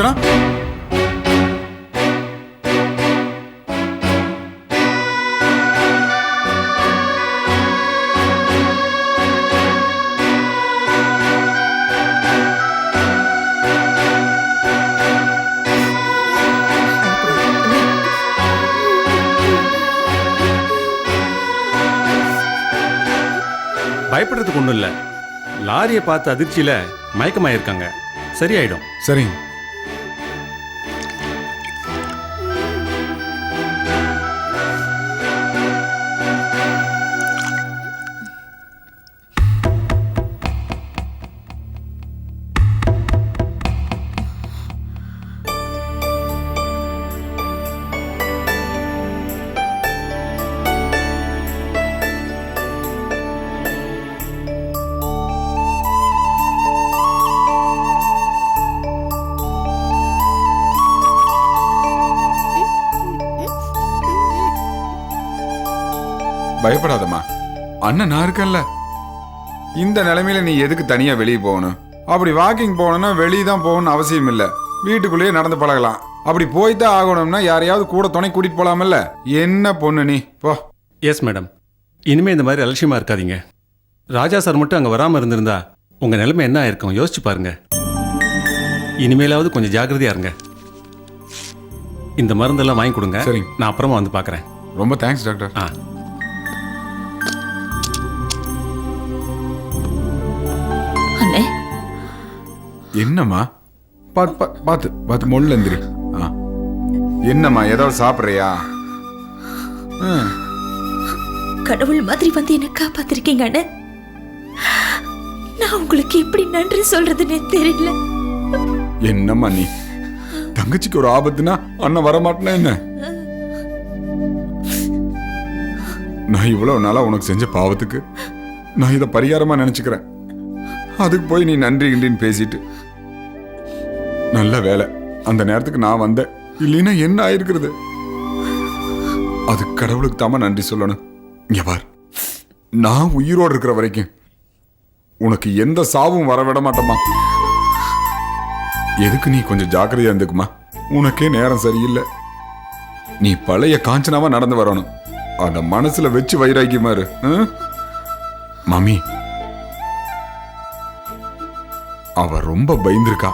காஞ்சனா பயப்படுறதுக்கு ஒன்றும் இல்லை. லாரியை பார்த்த அதிர்ச்சியில் மயக்கமாயிருக்காங்க. சரியாயிடும். சரிங்க. பயப்படாதம்மா. அண்ணன் நான் இருக்கேன்ல. இந்த நிலைமையில நீ எதுக்கு தனியா வெளியே போகணும்? அப்படி வாக்கிங் போகணும்னா வெளியே தான் போகணும்னு அவசியம் இல்லை வீட்டுக்குள்ளேயே நடந்து பழகலாம். அப்படி போய்தான் ஆகணும்னா யாரையாவது கூட துணை கூட்டிட்டு போலாமல்ல? என்ன பொண்ணு நீ? போ. எஸ் மேடம் இனிமே இந்த மாதிரி அலட்சியமா இருக்காதீங்க. ராஜா சார் மட்டும் அங்கே வராமல் இருந்திருந்தா உங்க நிலைமை என்ன ஆயிருக்கும்? யோசிச்சு பாருங்க. இனிமேலாவது கொஞ்சம் ஜாக்கிரதையா இருங்க. இந்த மருந்தெல்லாம் வாங்கி கொடுங்க. சரிங்க. நான் அப்புறமா வந்து பார்க்குறேன் ரொம்ப தேங்க்ஸ் டாக்டர் ஆ. என்னம்மா? பார்த்து பா- பார்த்து பார்த்து மொள்ள எந்திரி. ஆ. என்னம்மா ஏதாவது சாப்பிட்றியா? ஆ. கடவுள் மாதிரி வந்து என்ன காப்பாத்திருக்கீங்க அண்ணே நான் உங்களுக்கு எப்படி நன்றி சொல்றதுன்னு தெரியல. என்னம்மா நீ? தங்கச்சிக்கு ஒரு ஆபத்துனா அண்ணன் வரமாட்டேனா என்ன? நான் இவ்வளவு நாளா உனக்கு செஞ்ச பாவத்துக்கு நான் இதை பரிகாரமா நினைச்சுக்கிறேன். அதுக்கு போய் நீ நன்றி கிண்டின்னு பேசிட்டு நல்ல வேலை. அந்த நேரத்துக்கு நான் வந்தேன். இல்லைன்னா என்ன ஆயிருக்கிறது? அது கடவுளுக்கு தாம நன்றி சொல்லணும். இங்க பார். நான் உயிரோடு இருக்கிற வரைக்கும் உனக்கு எந்த சாவும் வர விட மாட்டேம்மா. எதுக்கு நீ கொஞ்சம் ஜாக்கிரதையா இருந்துக்குமா? உனக்கே நேரம் சரியில்லை. நீ பழைய காஞ்சனாவா நடந்து வரணும். அந்த மனசுல வச்சு வைராக்கியமா இரு மம்மி அவ ரொம்ப பயந்துருக்கா.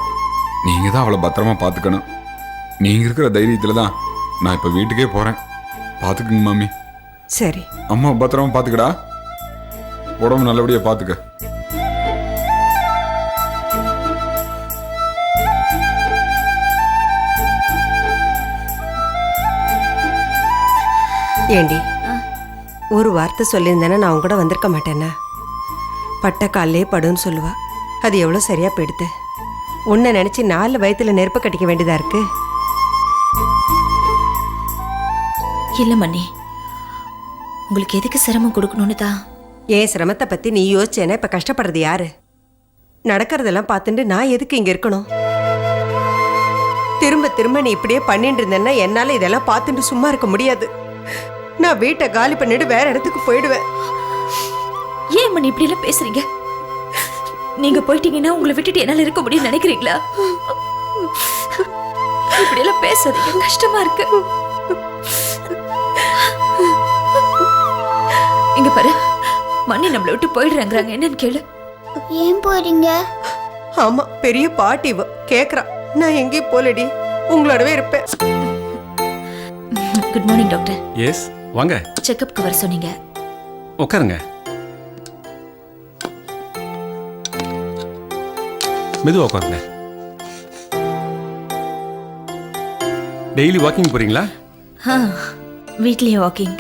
நீங்க தான் அவளை பத்திரமா பாத்துக்கணும் நீங்க இருக்கிற தைரியத்துல தான் நான் இப்ப வீட்டுக்கே போறேன். பாத்துக்குங்க மாமி. சரி. அம்மா பத்திரமா பாத்துக்கடா உடம்பு நல்லபடியா பாத்துக்க ஏண்டி ஒரு வார்த்தை சொல்லியிருந்தேன்னா நான் கூட வந்திருக்க மாட்டேன்னா? பட்ட காலிலே படுன்னு சொல்லுவா. அது எவ்வளோ சரியா போயிடுது? உன்னை நினைச்சு நாலு வயத்துல நெருப்பு கட்டிக்க வேண்டியதா இருக்கு? இல்ல மண்ணி உங்களுக்கு எதுக்கு சிரமம் கொடுக்கணும்னு தான் என் சிரமத்தை பத்தி நீ யோசிச்சேன்னா இப்ப கஷ்டப்படுறது யாரு? நடக்கிறதெல்லாம் பார்த்துட்டு நான் எதுக்கு இங்க இருக்கணும்? திரும்ப திரும்ப நீ இப்படியே பண்ணிட்டு இருந்தேன்னா என்னால இதெல்லாம் பார்த்துட்டு சும்மா இருக்க முடியாது. நான் வீட்டை காலி பண்ணிட்டு வேற இடத்துக்கு போயிடுவேன். ஏன் மண்ணி இப்படி எல்லாம் பேசுறீங்க? நீங்க போயிட்டீங்கன்னா உங்களை விட்டுட்டு என்னால இருக்க முடியும்னு நினைக்கிறீங்களா? இப்படி எல்லாம் பேசாதீங்க. கஷ்டமா இருக்கு. இங்க பாரு. மண்ணி நம்மளை விட்டு போயிடுறாங்கிறாங்க. என்னன்னு கேளு. ஏன் போறீங்க? ஆமா பெரிய பாட்டி இவ. கேக்குறா. நான் எங்கேயும் போலடி. உங்களோடவே இருப்பேன். குட் மார்னிங் டாக்டர் எஸ் வாங்க. செக்கப்க்கு வர சொன்னீங்க. உட்காருங்க. மெதுவாக உட்காருங்க. டெய்லி வாக்கிங் போறீங்களா? ஆ வீட்லயே வாக்கிங்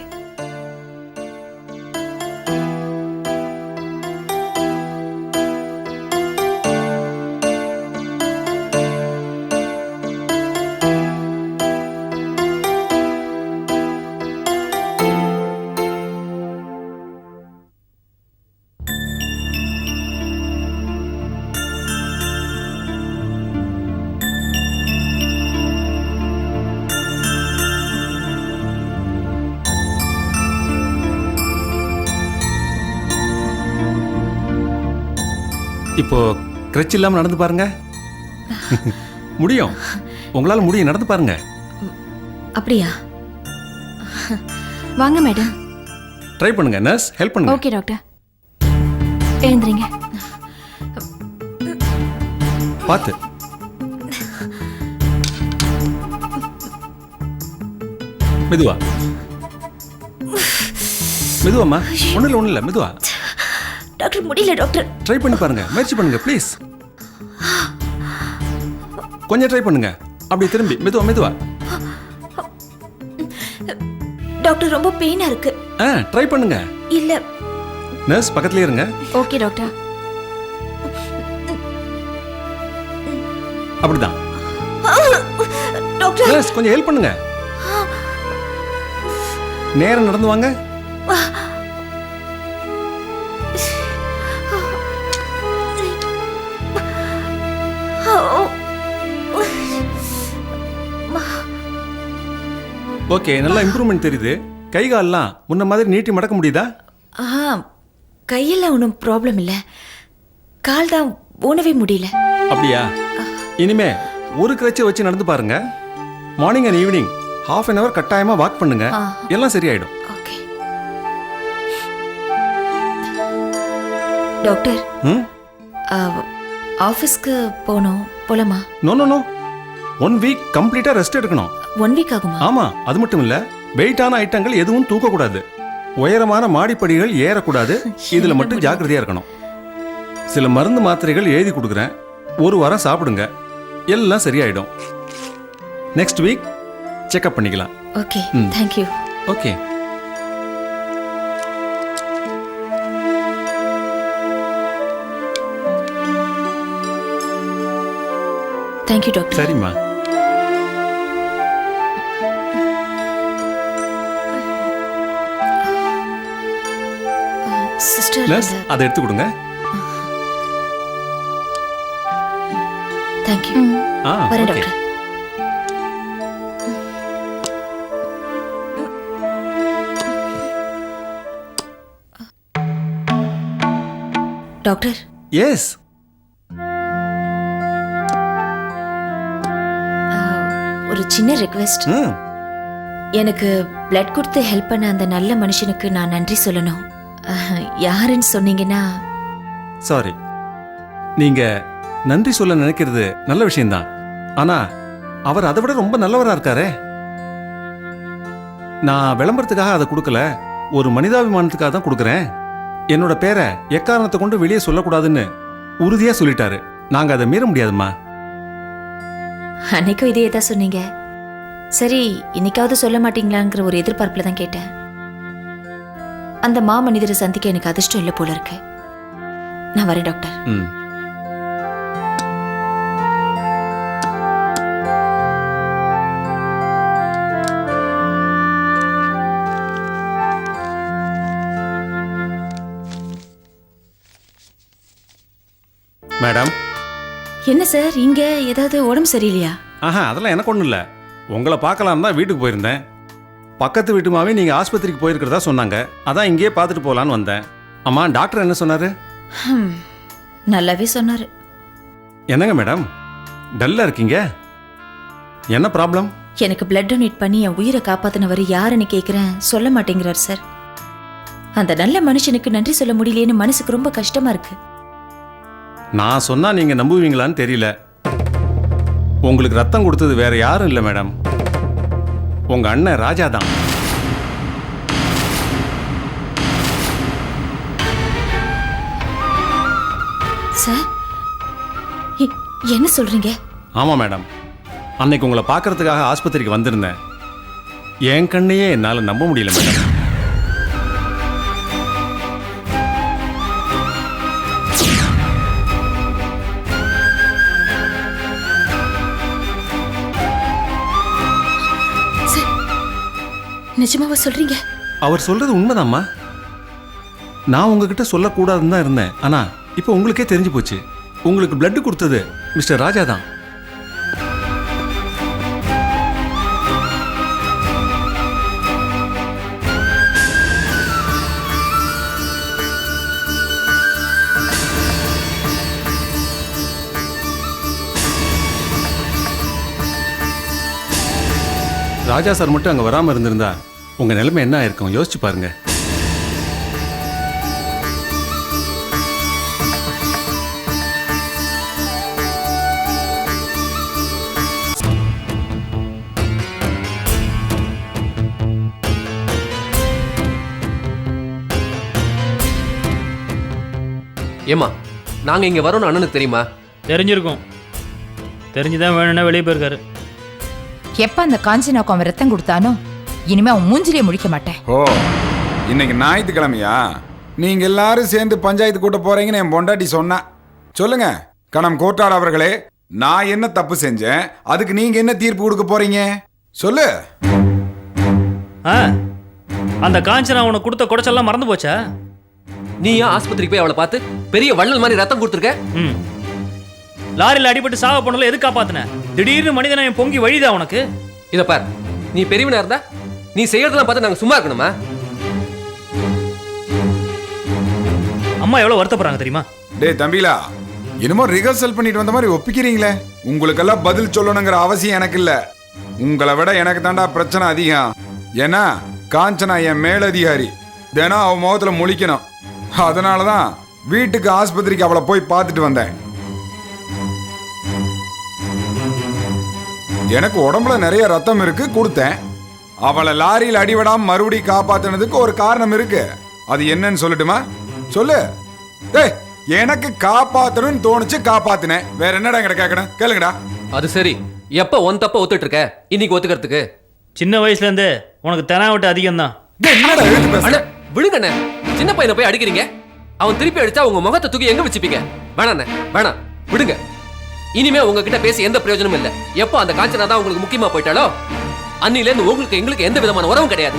இப்போ கிரச் இல்லாமல் நடந்து பாருங்க. முடியும். உங்களால் முடியும். நடந்து பாருங்க. அப்படியா? வாங்க மேடம். ட்ரை பண்ணுங்க நர்ஸ் ஹெல்ப் பண்ணுங்க. Okay doctor. எழுந்துறீங்க பார்த்து. மெதுவா. மெதுவாம்மா. ஒன்றும் இல்லை ஒன்றும் இல்லை. மெதுவா. டாக்டர் முடியல டாக்டர். ட்ரை பண்ணி பாருங்க. முயற்சி பண்ணுங்க ப்ளீஸ் கொஞ்சம் ட்ரை பண்ணுங்க. அப்படி திரும்பி மெதுவா மெதுவா. டாக்டர் ரொம்ப பெயினா இருக்கு. ஆ ட்ரை பண்ணுங்க. இல்ல. நர்ஸ் பக்கத்துலயே இருங்க. Okay doctor. அப்படிதான். டாக்டர். நர்ஸ் கொஞ்சம் ஹெல்ப் பண்ணுங்க. நேரம் நடந்து வாங்க. ஓகே நல்லா இம்ப்ரூவ்மெண்ட் தெரியுது. கை கால்லாம் முன்ன மாதிரி நீட்டி மடக்க முடியுதா? ஆ கையெல்லாம் ஒன்றும் ப்ராப்ளம் இல்லை. கால் தான் ஊனவே முடியல. அப்படியா? இனிமே ஒரு கிரச்சை வச்சு நடந்து பாருங்க. Morning and evening half an hour கட்டாயமா வாக் பண்ணுங்க. எல்லாம் சரியாயிடும். ஓகே. டாக்டர் ம்? ஆஃபீஸ்க்கு போகணும் போலாமா? No no no one week கம்ப்ளீட்டா ரெஸ்ட் எடுக்கணும். ஒன் வீக் ஆகுமா? ஆமா அது மட்டும் இல்ல வெயிட்டான ஐட்டங்கள் எதுவும் தூக்க கூடாது உயரமான மாடிப்படிகள் ஏறக்கூடாது. இதுல மட்டும் ஜாக்கிரதையா இருக்கணும். சில மருந்து மாத்திரைகள் எழுதி கொடுக்குறேன். ஒரு வாரம் சாப்பிடுங்க. எல்லாம் சரியாயிடும். நெக்ஸ்ட் வீக் செக்அப் பண்ணிக்கலாம். ஓகே ம். Thank you okay thank you doctor சரிம்மா. சிஸ்டர் நர்ஸ் அதை எடுத்து கொடுங்க தேங்க்யூ ஆ வரேன் ஓகே டாக்டர் டாக்டர் எஸ் ஒரு சின்ன ரெக்வெஸ்ட் ம். எனக்கு பிளட் கொடுத்து ஹெல்ப் பண்ண அந்த நல்ல மனுஷனுக்கு நான் நன்றி சொல்லணும். யாருன்னு சொன்னீங்கன்னா? சாரி நீங்க நன்றி சொல்ல நினைக்கிறது நல்ல விஷயம்தான். ஆனா அவர் அதை விட ரொம்ப நல்லவரா இருக்காரே. நான் விளம்பரத்துக்காக அதை கொடுக்கல. ஒரு மனிதாபிமானத்துக்காக தான் கொடுக்குறேன். என்னோட பேரை எக்காரணத்தை கொண்டு வெளியே சொல்லக்கூடாதுன்னு உறுதியா சொல்லிட்டாரு. நாங்க அதை மீற முடியாதும்மா. அன்னைக்கும் இதே தான் சொன்னீங்க. சரி இன்னைக்காவது சொல்ல மாட்டீங்களாங்கிற ஒரு எதிர்பார்ப்புல தான் கேட்டேன். அந்த மா மனிதரை சந்திக்க எனக்கு அதிர்ஷ்டம் இல்லை போல இருக்கு. நான் வரேன் டாக்டர். ம். மேடம். என்ன சார் இங்க ஏதாவது உடம்பு சரியில்லையா? ஆஹா அதெல்லாம் எனக்கு ஒன்றும் இல்லை. உங்களை பார்க்கலாம் தான் வீட்டுக்கு போயிருந்தேன். பக்கத்து வீட்டு மாவே நீங்கள் ஆஸ்பத்திரிக்கு போயிருக்கிறதா சொன்னாங்க. அதான் இங்கேயே பார்த்துட்டு போகலான்னு வந்தேன். அம்மா டாக்டர் என்ன சொன்னார்? நல்லாவே சொன்னாரு. என்னங்க மேடம்? டல்லாக இருக்கீங்க? என்ன ப்ராப்ளம்? எனக்கு பிளட் டொனேட் பண்ணி என் உயிரை காப்பாத்தினவர் யாருன்னு கேக்குறேன். சொல்ல மாட்டேங்கிறார் சார். அந்த நல்ல மனுஷனுக்கு நன்றி சொல்ல முடியலையேன்னு மனசுக்கு ரொம்ப கஷ்டமா இருக்கு. நான் சொன்னால் நீங்கள் நம்புவீங்களான்னு தெரியல. உங்களுக்கு ரத்தம் கொடுத்தது வேற யாரும் இல்லை மேடம். உங்கள் அண்ணன் ராஜா தான் சார் என்ன சொல்றீங்க? ஆமாம் மேடம். அன்னைக்கு உங்களை பார்க்கறதுக்காக ஆஸ்பத்திரிக்கு வந்திருந்தேன். என் கண்ணையே என்னால் நம்ப முடியல மேடம். நிஜமாவா சொல்றீங்க? அவர் சொல்றது உண்மைதாம்மா. நான் உங்ககிட்ட சொல்லக்கூடாதுன்னு தான் இருந்தேன். ஆனா இப்போ உங்களுக்கே தெரிஞ்சு போச்சு. உங்களுக்கு பிளட் கொடுத்தது மிஸ்டர் ராஜா தான். ராஜா சார் மட்டும் அங்கே வராமல் இருந்திருந்தா உங்க நிலைமை என்ன ஆயிருக்கும்? யோசிச்சு பாருங்க. ஏம்மா நாங்க இங்க வரோம்னு அண்ணனுக்கு தெரியுமா? தெரிஞ்சிருக்கும். தெரிஞ்சுதான் வேணும்னா வெளியே போயிருக்காரு. எப்ப அந்த காஞ்சனாக்கு அவன் ரத்தம் கொடுத்தானோ? இனிமே அவன் மூஞ்சிலே முழிக்க மாட்டேன். ஓ இன்னைக்கு ஞாயிற்றுக்கிழமையா? நீங்க எல்லாரும் சேர்ந்து பஞ்சாயத்து கூட்ட போறீங்கன்னு என் பொண்டாட்டி சொன்னா. சொல்லுங்க கணம் கோட்டார் அவர்களே நான் என்ன தப்பு செஞ்சேன்? அதுக்கு நீங்க என்ன தீர்ப்பு கொடுக்க போறீங்க? சொல்லு. ஆ அந்த காஞ்சனா உனக்கு கொடுத்த குடைச்செல்லாம் மறந்து போச்சா? நீ ஏன் ஆஸ்பத்திரிக்கு போய் அவளை பார்த்து? பெரிய வள்ளல் மாதிரி ரத்தம் கொடுத்துருக்க? ம். லாரியில் அடிபட்டு சாக போனல எது காப்பாத்தின? திடீர்னு மனிதனை பொங்கி வழிதா உனக்கு? இத பார் நீ பெரியவனா இருந்தா நீ செய்யறதெல்லாம் பார்த்து நாங்க சும்மா இருக்கணுமா? அம்மா எவ்வளோ வருத்தப்படுறாங்க தெரியுமா? டேய் தம்பிலா என்னமோ ரிஹர்சல் பண்ணிட்டு வந்த மாதிரி ஒப்பிக்கிறீங்களே? உங்களுக்கெல்லாம் பதில் சொல்லணுங்கிற அவசியம் எனக்கு இல்ல. உங்களை விட எனக்கு தாண்டா பிரச்சனை அதிகம். ஏன்னா காஞ்சனா என் மேலதிகாரி. தினம் அவ முகத்துல முழிக்கணும். அதனால தான் வீட்டுக்கு ஆஸ்பத்திரிக்கு அவளை போய் பார்த்துட்டு வந்தேன். எனக்கு உடம்புல நிறைய ரத்தம் இருக்கு கொடுத்தேன். அவளை லாரியில் அடிபடாம மறுபடியும் காப்பாத்துனதுக்கு ஒரு காரணம் இருக்கு. அது என்னன்னு சொல்லட்டுமா? சொல்லு. டேய் எனக்கு காப்பாத்தணும்னு தோணுச்சு காப்பாத்தினேன். வேற என்னடா எங்கிட்ட கேட்கணும்? கேளுங்கடா. அது சரி. எப்ப ஒன் தப்ப ஒத்துட்டு இருக்க இன்னைக்கு ஒத்துக்கிறதுக்கு. சின்ன வயசுல இருந்து உனக்கு தெனாவட்டு அதிகம் தான்? அண்ணா விடுங்க அண்ணே. சின்ன பையனை போய் அடிக்கிறீங்க. அவன் திருப்பி அடிச்சா உங்க முகத்தை தூக்கி எங்க வச்சுப்பீங்க? வேணாம் அண்ணே வேணாம். விடுங்க. இனிமே உங்ககிட்ட பேசி எந்த பிரயோஜனமும் இல்ல. எப்போ அந்த காஞ்சனா தான் உங்களுக்கு முக்கியமா போயிட்டாலோ அன்னில இருந்து உங்களுக்கு எங்களுக்கு எந்த விதமான உறவும் கிடையாது.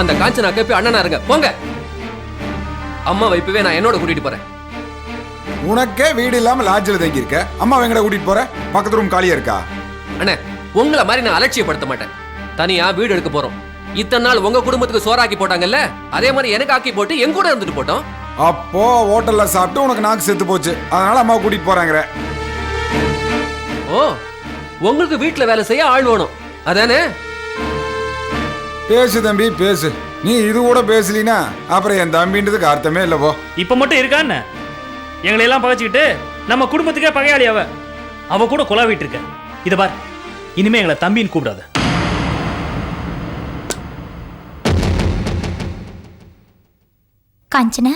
அந்த காஞ்சனா போய் அண்ணனா இருங்க. போங்க. அம்மா வைப்பவே நான் என்னோட கூட்டிட்டு போறேன். உனக்கே வீடு இல்லாம லாட்ஜில் தங்கி இருக்க. அம்மா வெங்கட கூட்டிட்டு போற? பக்கத்து ரூம் காலியா இருக்கா? அண்ணே உங்களை மாதிரி நான் அலட்சியப்படுத்த மாட்டேன். தனியா வீடு எடுக்க போறோம். இத்தனை நாள் உங்க குடும்பத்துக்கு சோறாக்கி போட்டாங்கல்ல? அதே மாதிரி எனக்கு ஆக்கி போட்டு என் கூட இருந்துட்டு போட்டோம். அப்போ ஹோட்டல்ல சாப்பிட்டு உனக்கு நாக்கு செத்து போச்சு. அதனால அம்மா கூட்டிட்டு போறாங்கிற. ஓ உங்களுக்கு வீட்ல வேலை செய்ய ஆள் வேணும். அதானே? பேசு தம்பி பேசு. நீ இது கூட பேசலினா அப்புறம் என் தம்பின்றதுக்கு அர்த்தமே இல்லை போ. இப்போ மட்டும் இருக்கா என்ன? எங்களை எல்லாம் பகைச்சிக்கிட்டு நம்ம குடும்பத்துக்கே பகையாளி அவ. அவ கூட குழாவிட்டு இருக்க. இதை பார். இனிமே எங்களை தம்பின்னு கூப்பிடாத. காஞ்சனா?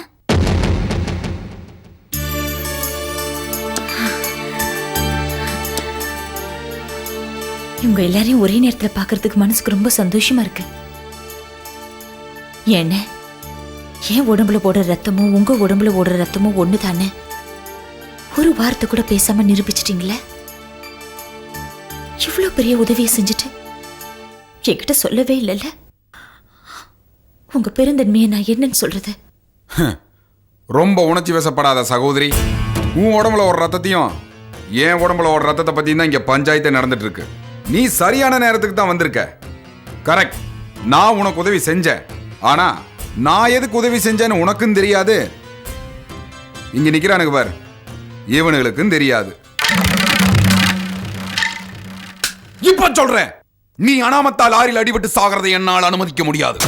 இவங்க எல்லாரையும் ஒரே நேரத்துல பார்க்கறதுக்கு மனசுக்கு ரொம்ப சந்தோஷமா இருக்கு. என்ன என் உடம்புல ஓடுற ரத்தமும் உங்க உடம்புல ஓடுற ரத்தமும் ஒண்ணு தானே ஒரு வார்த்தை கூட பேசாம நிரூபிச்சிட்டீங்களே? இவ்வளோ பெரிய உதவியை செஞ்சுட்டு என்கிட்ட சொல்லவே இல்லைல்ல? உங்க பெருந்தன்மையை நான் என்னன்னு சொல்றது? ரொம்ப உணர்ச்சி வசப்படாத சகோதரி. உன் உடம்புல ஒரு ரத்தத்தையும் என் உடம்புல ஒரு ரத்தத்தை பத்தியும் தான் இங்க பஞ்சாயத்து நடந்துட்டு இருக்கு. நீ சரியான நேரத்துக்கு தான் வந்திருக்க. கரெக்ட் நான் உனக்கு உதவி செஞ்சேன். ஆனா நான் எதுக்கு உதவி செஞ்சேன்னு உனக்கும் தெரியாது. இங்க நிக்கிறானுங்க பார். இவனுங்களுக்கும் தெரியாது. இப்ப சொல்றேன். நீ அனாமத்தால் லாரியில் அடிபட்டு சாகிறதை என்னால் அனுமதிக்க முடியாது.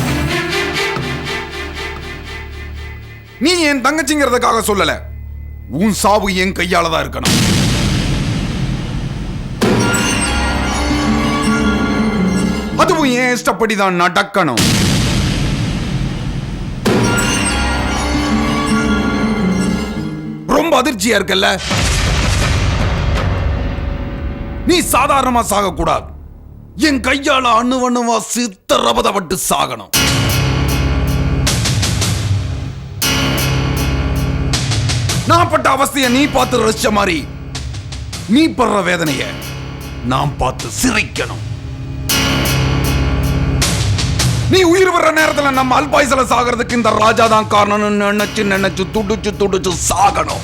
நீ என் தங்கச்சிங்கிறதுக்காக சொல்லல. உன் சாவு என் கையால தான் இருக்கணும். அதுவும் ஏன் இஷ்டப்படி தான் நடக்கணும்? ரொம்ப அதிர்ச்சியா இருக்கல்ல? நீ சாதாரணமா சாக கூடாது என் கையால அணுவணுவா சித்தரபதப்பட்டு சாகணும். நான் பட்ட அவஸ்தைய நீ பார்த்து ரசிச்ச மாதிரி நீ படுற வேதனைய நான் பார்த்து சிரிக்கணும். நீ உயிர் வர்ற நேரத்துல நம்ம அல்பாயுசல சாகிறதுக்கு இந்த ராஜா தான் காரணம்னு நினைச்சு நினைச்சு துடிச்சு துடிச்சு சாகணும்.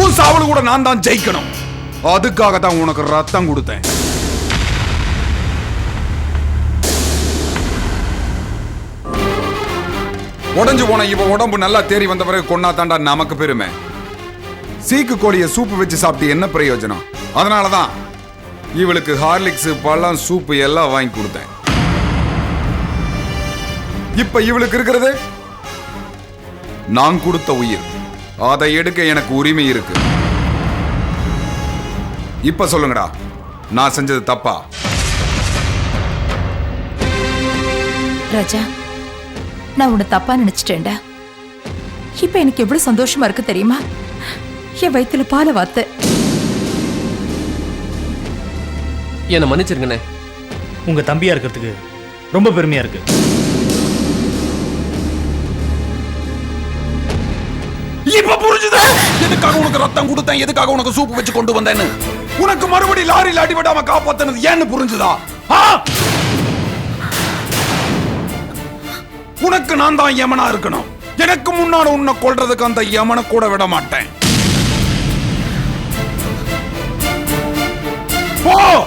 உன் சாவல் கூட நான் தான் ஜெயிக்கணும். அதுக்காக தான் உனக்கு ரத்தம் கொடுத்தேன். உடஞ்சு போன இவன் உடம்பு நல்லா தேறி வந்த பிறகு கொன்னா தாண்டா நமக்கு பெருமை. சீக்கு கோழியை சூப்பு வச்சு சாப்பிட்டு என்ன பிரயோஜனம்? அதனாலதான் இவளுக்கு ஹார்லிக்ஸ் பழம் சூப்பு எல்லாம் வாங்கி கொடுத்தேன். இப்ப இவளுக்கு இருக்கிறது? நான் கொடுத்த உயிர். அதை எடுக்க எனக்கு உரிமை இருக்கு. இப்ப சொல்லுங்கடா நான் செஞ்சது தப்பா? ராஜா நான் உன்னை தப்பா நினைச்சிட்டேன்டா. இப்ப எனக்கு எவ்வளவு சந்தோஷமா இருக்கு தெரியுமா? என் வயிற்றுல பால வார்த்தை என்னை மன்னிச்சிருங்கண்ணே. உங்க தம்பியா இருக்கிறதுக்கு ரொம்ப பெருமையா இருக்கு. இப்ப புரிஞ்சுதா? எதுக்காக உனக்கு ரத்தம் கொடுத்தேன்? எதுக்காக உனக்கு சூப்பு வச்சு கொண்டு வந்தேன்னு? உனக்கு மறுபடி லாரியில் அடிபடாம காப்பாத்தினது ஏன்னு புரிஞ்சுதா? ஆ? உனக்கு நான் தான் யமனா இருக்கணும். எனக்கு முன்னால உன்னை கொல்றதுக்கு அந்த யமனை கூட விட மாட்டேன். போ!